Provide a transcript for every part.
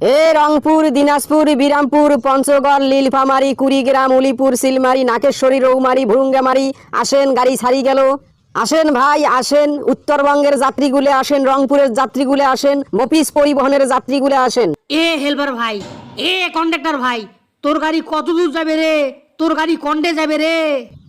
এ রংপুর দিনাজপুর বিরামপুর পঞ্চগড় লীলফামারি কুড়িগ্রাম উলিপুর সিলমারি নাকেশ্বরী রৌমারি ভুরুঙ্গামারি আসেন গাড়ি ছাড়ি গেল। আসেন ভাই আসেন। উত্তরবঙ্গের যাত্রীগুলো আসেন রংপুরের যাত্রীগুলো আসেন মফিস পরিবহনের যাত্রীগুলো আসেন। এ হেল্পার ভাই এ কন্ডাক্টর ভাই তোর গাড়ি কত দূর যাবে রে? তোর গাড়ি কন্ডে যাবে রে?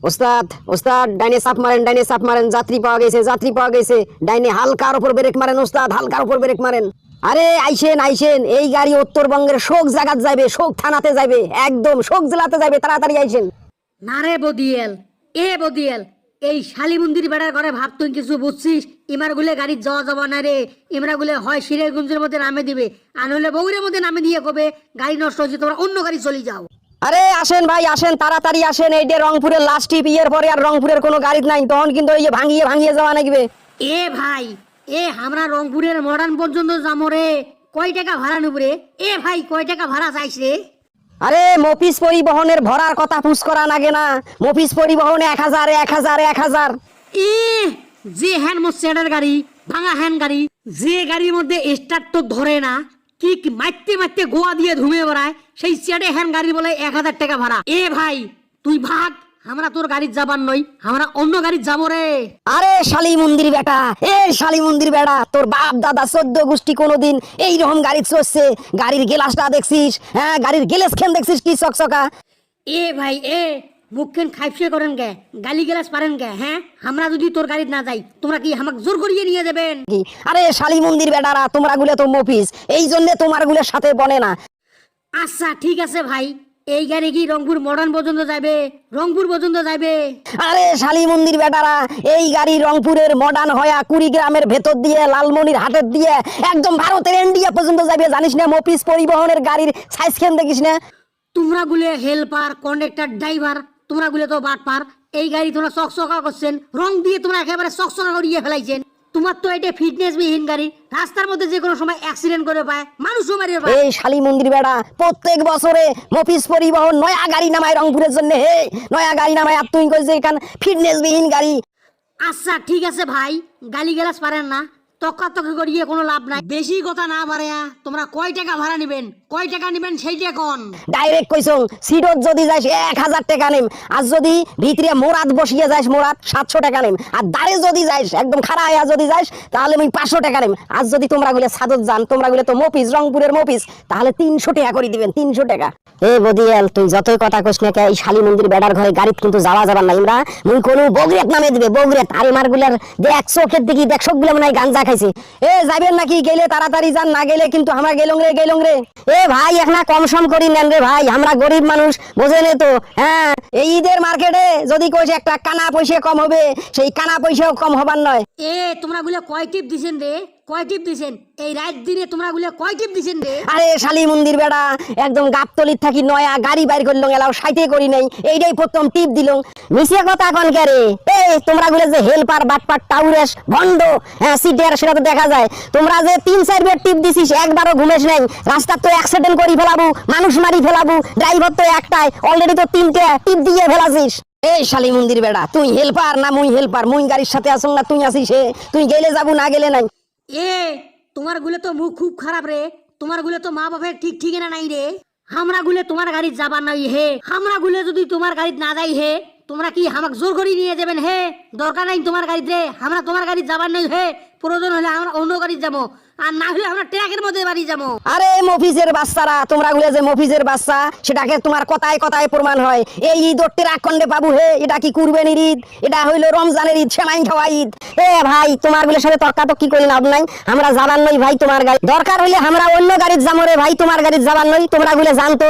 ওস্তাদ ওস্তাদ ডাইনে সাপ মারেন ডাইনে সাপ মারেন যাত্রী পাওয়া গেছে যাত্রী পাওয়া গেছে। ডাইনে হালকার উপর ব্রেক মারেন ওস্তাদ হালকার উপর ব্রেক মারেন। আরে আইসেন আইসেন এই গাড়ি উত্তরবঙ্গের শোক জায়গাত যাবে শোক থানাতে যাবে একদম শোক জেলাতে যাবে তাড়াতাড়ি আইসেন। না রে বদিয়েল এ বদিয়েল এই শালি মন্দির বেড়ার ঘরে ভাব তুই কিছু বুঝছিস? ইমার গুলে গাড়ি যাওয়া যাবা না রে ইমরা গুলে হয় সিরাজগঞ্জের মধ্যে নামে দিবে আর নইলে বগুড়ের মধ্যে নামে দিয়ে কবে? গাড়ি নষ্ট হচ্ছে তোমরা অন্য গাড়ি চলে যাও। আরে আসেন ভাই আসেন তাড়াতাড়ি আসেন এই যে রংপুরের লাস্ট টিপ ইয়ের পরে আর রংপুরের কোনো গাড়ি নাই তখন কিন্তু এই ভাঙিয়ে ভাঙিয়ে যাওয়া লাগবে এ ভাই এ আমরা রংপুরের মডার্ন পর্যন্ত যাব রে। কয় টাকা ভাড়া নেব রে? এ ভাই কয় টাকা ভাড়া চাইছ রে? আরে মফিস পরিবহনের ভরার কথা পুষ করা লাগে না। মফিস পরিবহনে এক হাজার এক হাজার এক হাজার। এ যে হ্যান্ড মোস্টেডের গাড়ি ভাঙা হ্যান্ড গাড়ি যে গাড়ির মধ্যে স্টার্ট তো ধরে না কিক মারতে মারতে গোয়া দিয়ে ধুমে বেড়ায় সেই চেডে হ্যান্ড গাড়ি বলে এক হাজার টাকা ভাড়া। এ ভাই তুই ভাগ। আমরা তোর গাড়ির যাবার নই আমরা অন্য গাড়ির যাব রে। আরে শালি মন্দির বেটা এ শালি মন্দির বেটা তোর বাপ দাদা চোদ্দ গোষ্ঠী কোনোদিন এইরকম গাড়ি চড়ছে গাড়ির গেলাসটা দেখছিস হ্যাঁ গাড়ির গেলাস খেন দেখছিস কি চকচকা? এ ভাই এ মুখখান খাইফসে করেন গে গালি গেলাস পারেন গে হ্যাঁ? আমরা যদি তোর গাড়িতে না যাই তোমরা কি আমাকে জোর করিয়ে নিয়ে যাবেন? কি? আরে শালি মন্দির বেটারা তোমরা গুলো তো মফিস এই জন্য তোমারগুলোর সাথে বনে না। আচ্ছা ঠিক আছে ভাই। এই গাড়ি কি রংপুর মডার্ন পর্যন্ত যাবে রংপুর পর্যন্ত যাবে আরে শালি মন্দির বেটারা এই গাড়ি রংপুরের মডার্ন হয়া কুড়িগ্রামের ভেতর দিয়ে লালমনির হাটের দিয়ে একদম ভারতের ইন্ডিয়া পর্যন্ত যাবে জানিস না? মফিস পরিবহনের গাড়ির সাইজ খেন দেখিস না? তোমরা গুলে হেল্পার কন্ডাক্টর ড্রাইভার তোমরা গুলে তো বাট পার এই গাড়ি তোমরা চকচকা করছেন রং দিয়ে তোমরা একেবারে চকচকা করিয়ে ফেলাইছেন। তোমার তো এটা ফিটনেস বিহীন গাড়ি। রাস্তার মধ্যে যে কোনো সময় অ্যাক্সিডেন্ট করে পায় মানুষও মারিয়ে পায়। এই শালি মন্দির বেড়া প্রত্যেক বছরে মফিস পরিবহন নয়া গাড়ি নামায় রংপুরের জন্য। হে নয়া গাড়ি নামায় আর তুই কইছে এখান ফিটনেস বিহীন গাড়ি। আচ্ছা ঠিক আছে ভাই গালি গেলাস পারেন না। তক্কা তক্কি করিয়ে কোনো লাভ নাই। বেশি কথা না বাড়াইয়া তোমরা কয় টাকা ভাড়া নেবেন? কয় টাকা নেবেন সেইটা কোন? ডাইরেক্ট কইছং, সিটত যদি যাস এক হাজার টাকা নেম, আর যদি ভিতরে মোরাত বসিয়ে যাস মোরাত সাতশো টাকা নেম, আর দাঁড়ে যদি যাস একদম খাড়া হইয়া যদি যাস তাহলে আমি পাঁচশো টাকা নেম। আর যদি তোমরা গুলো সাদত যান, তোমরা গুলো তো মফিস রংপুরের মফিস তাহলে তিনশো টাকা করে দিবেন, তিনশো টাকা। এ বদিয়াল, তুই যতই কথা কইস না এই শালি মন্দির বেড়ার ঘরে গাড়িত কিন্তু যাওয়া যাবার না ইমরা, মুই কোনো বগরেত নামে দিবে, বগরেত। আর মারগুলার দেখ চোখের দিকে, দেখ সবগুলো মনে হয় গাঞ্জা খাইছে এ, যাবেন নাকি? গেলে তাড়াতাড়ি যান, না গেলে কিন্তু আমরা গেলং রে গেলং রে। এ ভাই এখন কম সম করি নেন রে ভাই, আমরা গরিব মানুষ বোঝেনে তো? হ্যাঁ এই ঈদের মার্কেটে যদি কইছে একটা কানা পয়সা কম হবে, সেই কানা পয়সাও কম হবার নয়। এ, তোমরা গুলো কয় টিপ দিছেন রে? হ্যাঁ টিপ দিছিস, একবারও ঘুমেস নাই। রাস্তা তো অ্যাক্সিডেন্ট করি ফেলাবু, মানুষ মারি ফেলাবু ড্রাইভার তো একটাই অলরেডি তো তিনটে টিপ দিয়ে ফেলাছিস। এই শালি মন্দির বেড়া, তুই হেল্পার না মুই হেল্পার? মুই গাড়ির সাথে আসুন না, তুই আসিস তুই গেলে যাব, না গেলে নাই। এ, তোমার গুলে তো মুখ খুব খারাপ রে। তোমারগুলো তো মা বাপের ঠিক ঠিক না নাই রে। হামরা গুলে তোমার গাড়ি যাবার নাই হে। হামরা গুলে যদি তোমার গাড়ি না যাই হে, তোমরা কি আমাক জোর করে নিয়ে যাবেন হে? দরকার নাই তোমার গাড়িতে আমরা তোমার গাড়ি যাবার নাই হে। প্রয়োজন হলে আমরা অন্য গাড়ি যাব। আমরা ট্রাকের এই ঈদ হে, এটা কি ঈদ? এটা হইল রমজানের ঈদ খাওয়া ঈদ। এ ভাই, তোমার লাভ নাই। আমরা নই ভাই তোমার গাড়ি। দরকার হইলে আমরা অন্য গাড়ির যাব রে ভাই, তোমার গাড়ির যাবার নই, তোমরা গুলো জানতো।